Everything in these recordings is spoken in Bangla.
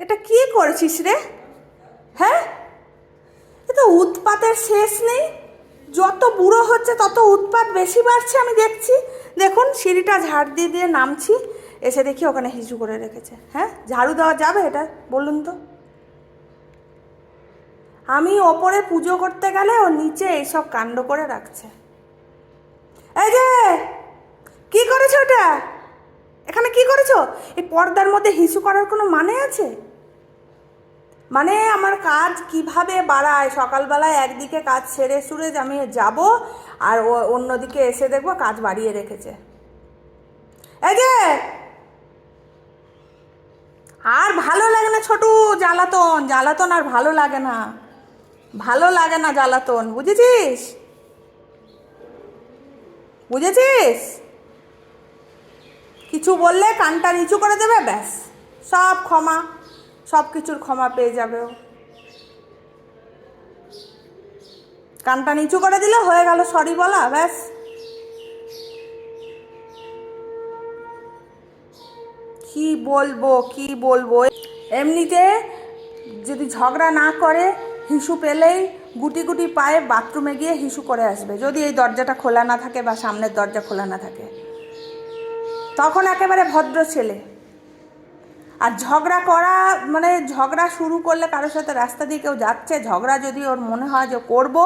এটা কি করেছিস রে? হ্যাঁ? এটা উৎপাতের শেষ নেই। যত বুড়ো হচ্ছে তত উৎপাত বেশি বাড়ছে, আমি দেখছি। দেখুন, সিঁড়িটা ঝাড় দিয়ে দিয়ে নামছি। এসে দেখি ওখানে হিসু করে রেখেছে। হ্যাঁ? ঝাড়ু দেওয়া যাবে এটা? বলুন তো। আমি ওপরে পুজো করতে গেলে ও নিচে এইসব কাণ্ড করে রাখছে। এই যে, কি করেছ ওটা এখানে কি করেছ? এই পর্দার মধ্যে হিসু করার কোনো মানে আছে? মানে আমার কাজ কীভাবে বাড়ায়? সকালবেলায় একদিকে কাজ সেরে সুরে আমি যাব আর ও অন্যদিকে এসে দেখব কাজ বাড়িয়ে রেখেছে। এই যে! আর ভালো লাগে না ছোটু জ্বালাতন। জ্বালাতন আর ভালো লাগে না। ভালো লাগে না জ্বালাতন। বুঝেছিস? বুঝেছিস? কিছু বললে কানটা নিচু করে দেবে, ব্যাস। সব ক্ষমা। সব কিছুর ক্ষমা পেয়ে যাবে কানটা নিচু করে দিলে হয়ে গেল সরি বলা, ব্যাস। কি বলব কি বলব? এমনিতে যদি ঝগড়া না করে, হিসু পেলেই গুটি গুটি পায়ে বাথরুমে গিয়ে হিসু করে আসবে। যদি এই দরজাটা খোলা না থাকে বা সামনের দরজা খোলা না থাকে। তখন একেবারে ভদ্র ছেলে। আর ঝগড়া করা মানে ঝগড়া শুরু করলে কারোর সাথে রাস্তা দিয়ে কেউ যাচ্ছে, ঝগড়া যদি ওর মনে হয় যে করব,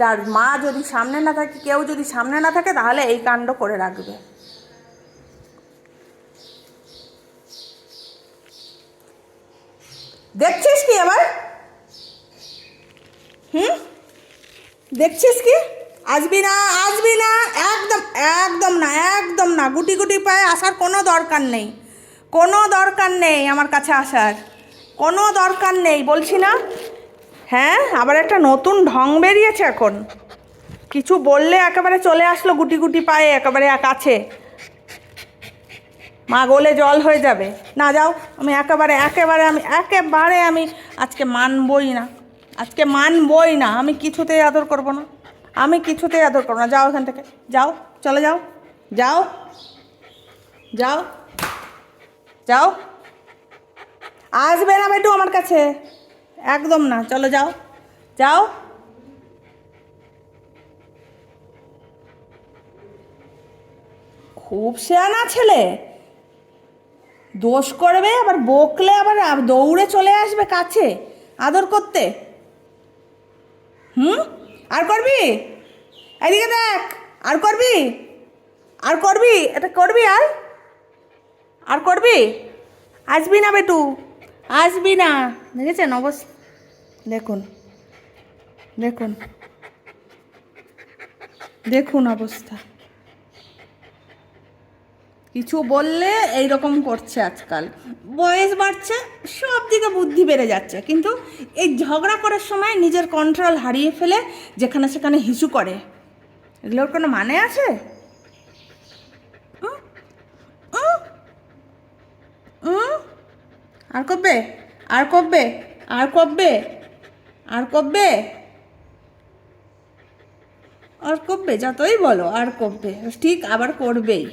তার মা যদি সামনে না থাকে, কেউ যদি সামনে না থাকে, তাহলে এই কাণ্ড করে রাখবে। দেখছিস কি আবার হুম? দেখছিস কি? আসবি না আসবি না, একদম একদম না একদম না, গুটি গুটি পায়ে আসার কোনো দরকার নেই। কোনো দরকার নেই আমার কাছে আসার। কোনো দরকার নেই, বলছি না? হ্যাঁ আবার একটা নতুন ঢং বেরিয়েছে এখন। কিছু বললে একেবারে চলে আসলো গুটি গুটি পায়ে, একেবারে এক কাছে মা গোলে জল হয়ে যাবে। না যাও, আমি একেবারে একেবারে, আমি একেবারে আমি আজকে মানবই না। আজকে মানবই না, আমি কিছুতেই আদর করব না। আমি কিছুতেই আদর করব না। যাও এখান থেকে। যাও, চলে যাও। যাও। যাও। যাও। আসবে না বেটু আমার কাছে। একদম না, চলো যাও। যাও। খুব শেয়ানা ছেলে। দোষ করবে, আবার বকলে আবার দৌড়ে চলে আসবে কাছে। আদর করতে। হুম? আর করবি? এদিকে দেখ। আর করবি? আর করবি? এটা করবি আর? আর করবি? আসবি না বেটু। আসবি না। দেখেছেন অবস্থা? দেখুন। দেখুন। দেখুন অবস্থা। কিছু বললে এই রকম করছে আজকাল। বয়স বাড়ছে সব দিকে বুদ্ধি বেড়ে যাচ্ছে। কিন্তু এই ঝগড়া করার সময় নিজের কন্ট্রোল হারিয়ে ফেলে যেখানে সেখানে হিসু করে। এগুলোর কোনো মানে আছে? আর কবে? আর কবে? আর কবে? আর কবে? আর কবে? যতই বলো, আর কবে। ঠিক আবার করবেই।